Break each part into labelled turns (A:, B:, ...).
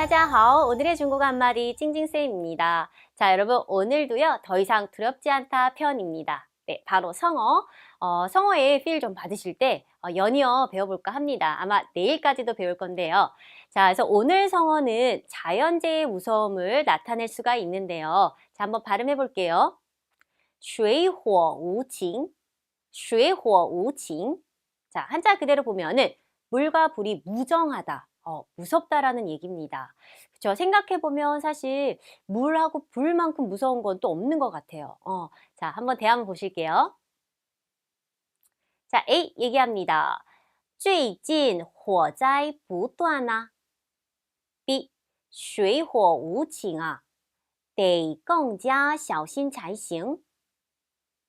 A: 大家好. 오늘의 중국어 한마디 찡찡쌤입니다. 자, 여러분 오늘도요. 더 이상 두렵지 않다 편입니다. 네, 바로 성어. 어, 성어의 필 좀 받으실 때 어, 연이어 배워볼까 합니다. 아마 내일까지도 배울 건데요. 자, 그래서 오늘 성어는 자연재해의 무서움을 나타낼 수가 있는데요. 자, 한번 발음해 볼게요. 水火无情,水火无情. 자, 한자 그대로 보면은 물과 불이 무정하다. 어, 무섭다라는 얘기입니다. 그쵸? 생각해보면 사실 물하고 불만큼 무서운 건 또 없는 것 같아요. 어, 자, 한번 대화문 보실게요. 자, A 얘기합니다. 最近火灾不断啊. B 水火无情啊.得更加小心才行.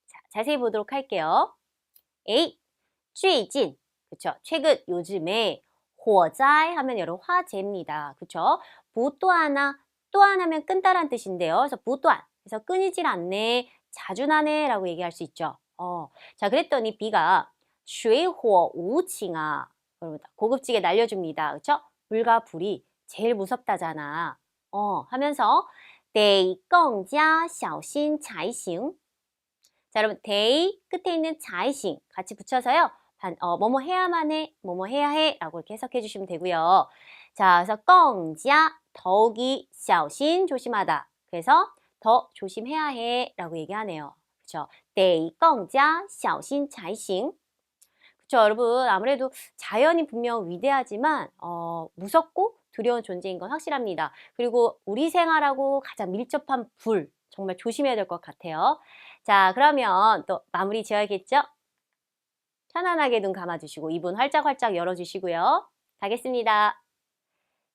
A: 자, 자세히 보도록 할게요. A 最近 그쵸? 최근 요즘에 火灾 하면 여러분 화재입니다. 그쵸? 부 또 하나, 또 하나면 끈다란 뜻인데요. 그래서 부또한. 그래서 끊이질 않네, 자주 나네 라고 얘기할 수 있죠. 어. 자, 그랬더니 B가 水火无情啊. 그러다 고급지게 날려줍니다. 그쵸? 물과 불이 제일 무섭다잖아. 어, 하면서 得更加小心才行. 자, 여러분, 得 끝에 있는 才行 같이 붙여서요. 단, 어, 뭐뭐 해야만 해, 뭐뭐 해야 해 라고 이렇게 해석해 주시면 되고요. 자, 그래서 껑지야 더욱이 샤오신 조심하다. 그래서 더 조심해야 해 라고 얘기하네요. 그쵸? 데이 껑자 샤오신 자이싱 그쵸 여러분 아무래도 자연이 분명 위대하지만 어, 무섭고 두려운 존재인 건 확실합니다. 그리고 우리 생활하고 가장 밀접한 불 정말 조심해야 될 것 같아요. 자 그러면 또 마무리 지어야겠죠? 편안하게 눈 감아주시고 입은 활짝활짝 열어주시고요. 가겠습니다.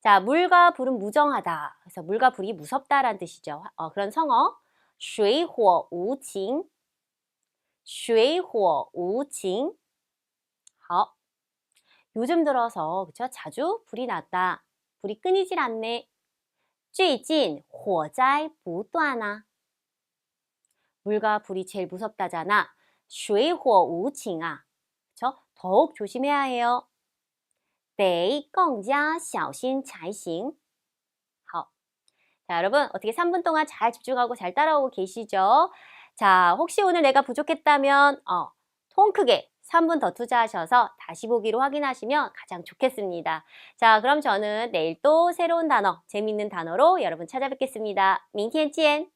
A: 자, 물과 불은 무정하다. 그래서 물과 불이 무섭다라는 뜻이죠. 어, 그런 성어. 水火无情,水火无情. 好. 요즘 들어서 그쵸? 자주 불이 났다. 불이 끊이질 않네. 最近火灾不断啊. 물과 불이 제일 무섭다잖아. 水火无情啊. 그쵸? 더욱 조심해야 해요. 得更加小心才行. 好. 자, 여러분 어떻게 3분 동안 잘 집중하고 잘 따라오고 계시죠? 자, 혹시 오늘 내가 부족했다면 어, 통 크게 3분 더 투자하셔서 다시 보기로 확인하시면 가장 좋겠습니다. 자, 그럼 저는 내일 또 새로운 단어, 재밌는 단어로 여러분 찾아뵙겠습니다. 明天见!